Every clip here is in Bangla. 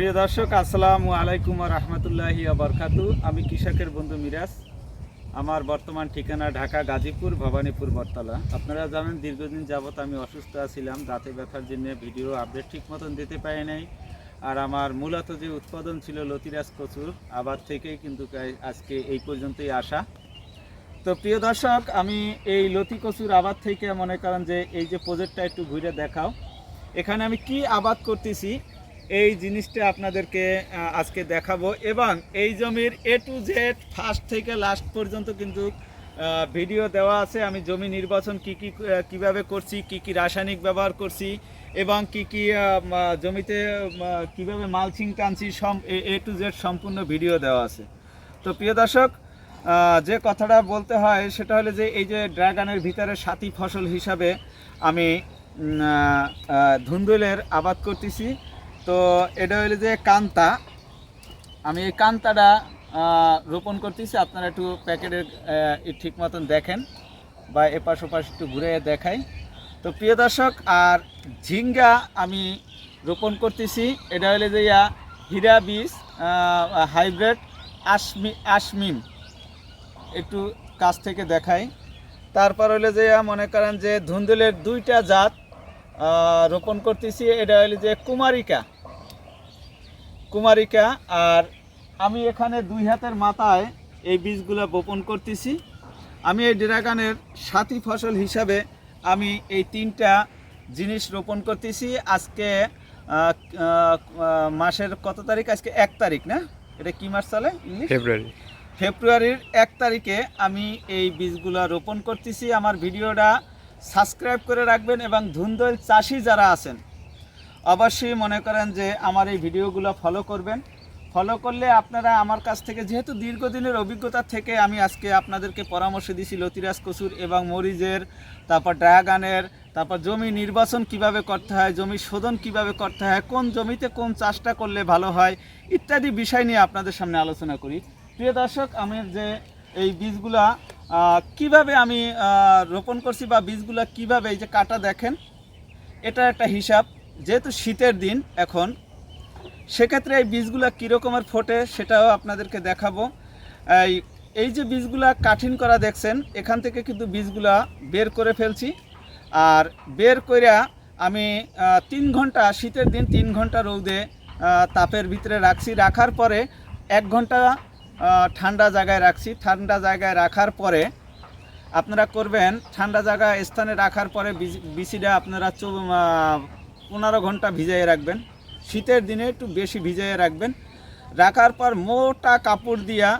প্রিয় দর্শক, আসসালামু আলাইকুম রহমতুল্লাহি আবরকাতু আমি কৃষকের বন্ধু মিরাজ। আমার বর্তমান ঠিকানা ঢাকা গাজীপুর, ভবানীপুর, বটতলা। আপনারা জানেন, দীর্ঘদিন যাবত আমি অসুস্থ ছিলাম দাঁতে ব্যথার জন্য ভিডিও আপডেট ঠিক মতন দিতে পারি নাই। আর আমার মূলত যে উৎপাদন ছিল লতিরাজ কচুর, আবার থেকেই কিন্তু আজকে এই পর্যন্তই আসা। তো প্রিয় দর্শক, আমি এই লতি কচুর আবাদ থেকে মনে করেন যে এই যে প্রজেক্টটা একটু ঘুরে দেখাও। এখানে আমি কি আবাদ করতেছি? এই জিনিসটা আপনাদেরকে আজকে দেখাবো এবং এই জমির এ টু জেড ফার্স্ট থেকে লাস্ট পর্যন্ত কিন্তু ভিডিও দেওয়া আছে। আমি জমি নির্বাচন কি কি কীভাবে করছি, কি কি রাসায়নিক ব্যবহার করছি এবং কি কি জমিতে কীভাবে মালচিং টানছি, সম, এ টু জেড সম্পূর্ণ ভিডিও দেওয়া আছে। তো প্রিয় দর্শক যে কথাটা বলতে হয় সেটা হলো যে এই যে ড্রাগনের ভিতরে সাথী ফসল হিসাবে আমি ধুন্দুলের আবাদ করতেছি। তো এটা হলো যে কান্তা। আমি এই কান্তাটা রোপণ করতেছি, আপনারা একটু প্যাকেটের ঠিক মতন দেখেন বা এপাশ ওপাশ একটু ঘুরে দেখাই। তো প্রিয় দর্শক, আর ঝিঙ্গা আমি রোপণ করতেছি, এটা হইলে যে হীরা বীজ হাইব্রিড আশমি, আশমিম। একটু কাছ থেকে দেখাই। তারপর হইলে যে মনে করেন যে ধুন্দুলের দুইটা জাত রোপণ করতেছি, এটা হলো যে কুমারিকা। কুমারিকা আর আমি এখানে দুই হাতের মাথায় এই বীজগুলো বপন করতেছি। আমি এই ড্রাগনের সাথী ফসল হিসাবে আমি এই তিনটা জিনিস রোপণ করতেছি। আজকে মাসের কত তারিখ? আজকে এক তারিখ না? এটা কি মাস চলে ফেব্রুয়ারি। ফেব্রুয়ারির এক তারিখে আমি এই বীজগুলো রোপণ করতেছি। আমার ভিডিওটা সাবস্ক্রাইব করে রাখবেন এবং ধুন্দল চাষি যারা আছেন অবশ্যই মনে করেন যে আমার এই ভিডিওগুলো ফলো করবেন। ফলো করলে আপনারা আমার কাছ থেকে যেহেতু দীর্ঘদিনের অভিজ্ঞতা থেকে আমি আজকে আপনাদেরকে পরামর্শ দিছি লতিরাজ কসুর এবং মরিচের, তারপর ড্রাগানের, তারপর জমি নির্বাচন কীভাবে করতে হয়, জমি শোধন কীভাবে করতে হয়, কোন জমিতে কোন চাষটা করলে ভালো হয়, ইত্যাদি বিষয় নিয়ে আপনাদের সামনে আলোচনা করি। প্রিয় দর্শক, আমি যে এই বীজগুলা কীভাবে আমি রোপণ করছি বা বীজগুলা কীভাবে এই যে কাটা দেখেন, এটা একটা হিসাব। যেহেতু শীতের দিন এখন, সেক্ষেত্রে এই বীজগুলা কীরকমের ফোটে সেটাও আপনাদেরকে দেখাবো। এই এই যে বীজগুলা কাঠিন করা দেখছেন, এখান থেকে কিন্তু বীজগুলা বের করে ফেলছি। আর বের কইরা আমি তিন ঘণ্টা, শীতের দিন তিন ঘণ্টা রৌদে তাপের ভিতরে রাখছি। রাখার পরে এক ঘণ্টা ঠান্ডা জায়গায় রাখছি। ঠান্ডা জায়গায় রাখার পরে আপনারা করবেন, ঠান্ডা জায়গা স্থানে রাখার পরে বিচি- বিচিটা আপনারা পনেরো ঘণ্টা ভিজাইয়ে রাখবেন। শীতের দিনে একটু বেশি ভিজাইয়ে রাখবেন। রাখার পর মোটা কাপড় দিয়া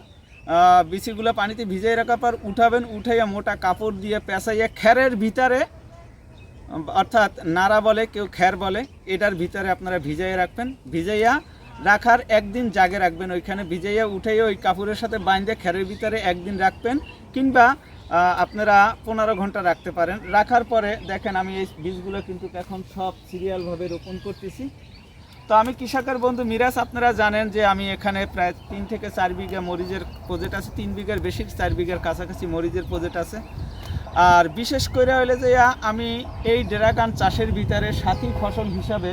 বিচিগুলো পানিতে ভিজাই রাখার পর উঠাবেন, উঠাইয়া মোটা কাপড় দিয়ে পেঁচাইয়া খ্যারের ভিতরে, অর্থাৎ নাড়া বলে, কেউ খ্যার বলে, এটার ভিতরে আপনারা ভিজাইয়ে রাখবেন। ভিজাইয়া রাখার একদিন জাগে রাখবেন, ওইখানে ভিজাইয়া উঠাইয়া ওই কাপড়ের সাথে বাইন্দে খ্যারের ভিতরে একদিন রাখবেন। কিংবা আপনারা পনেরো ঘণ্টা রাখতে পারেন। রাখার পরে দেখেন আমি এই বীজগুলো কিন্তু এখন সব সিরিয়ালভাবে রোপণ করতেছি। তো আমি কৃষকের বন্ধু মিরাজ, আপনারা জানেন যে আমি এখানে প্রায় তিন থেকে চার বিঘা মরিচের প্রজেক্ট আছে। তিন বিঘার বেশি, চার বিঘার কাছাকাছি মরিচের প্রজেক্ট আছে। আর বিশেষ করে হলে যে আমি এই ড্রাগন চাষের ভিতরে সাথী ফসল হিসাবে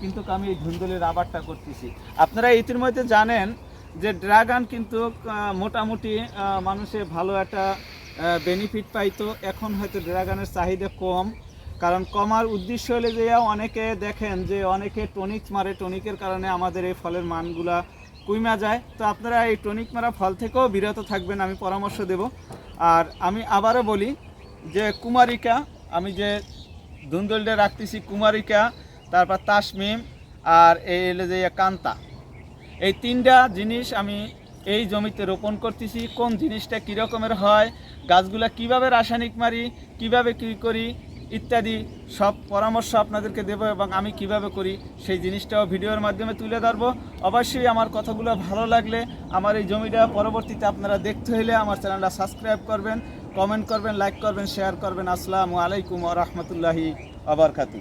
কিন্তু আমি এই ধুন্দলের আবারটা করতেছি। আপনারা ইতিমধ্যে জানেন যে ড্রাগন কিন্তু মোটামুটি মানুষে ভালো একটা বেনিফিট পাইতো। এখন হয়তো ড্রাগনের চাহিদা কম। কারণ কমার উদ্দেশ্য হলে যে অনেকে দেখেন যে অনেকে টনিক মারে। টনিকের কারণে আমাদের এই ফলের মানগুলা কুইমা যায়। তো আপনারা এই টনিক মারা ফল থেকেও বিরত থাকবেন, আমি পরামর্শ দেব। আর আমি আবারও বলি যে কুমারিকা, আমি যে ধুন্দলটা রাখতেছি কুমারিকা, তারপর তাসমিম, আর এই হলো যে কান্তা। এই তিনটা জিনিস আমি এই জমিতে রোপণ করতেছি। কোন জিনিসটা কী রকমের হয় গাছগুলা কীভাবে রাসায়নিক মারি, কীভাবে কী করি ইত্যাদি সব পরামর্শ আপনাদেরকে দেব এবং আমি কীভাবে করি সেই জিনিসটাও ভিডিওর মাধ্যমে তুলে ধরবো। অবশ্যই আমার কথাগুলো ভালো লাগলে আমার এই জমিটা পরবর্তীতে আপনারা দেখতে হলে আমার চ্যানেলটা সাবস্ক্রাইব করবেন, কমেন্ট করবেন, লাইক করবেন, শেয়ার করবেন। আসসালামু আলাইকুম রহমতুল্লাহি আবরকাতু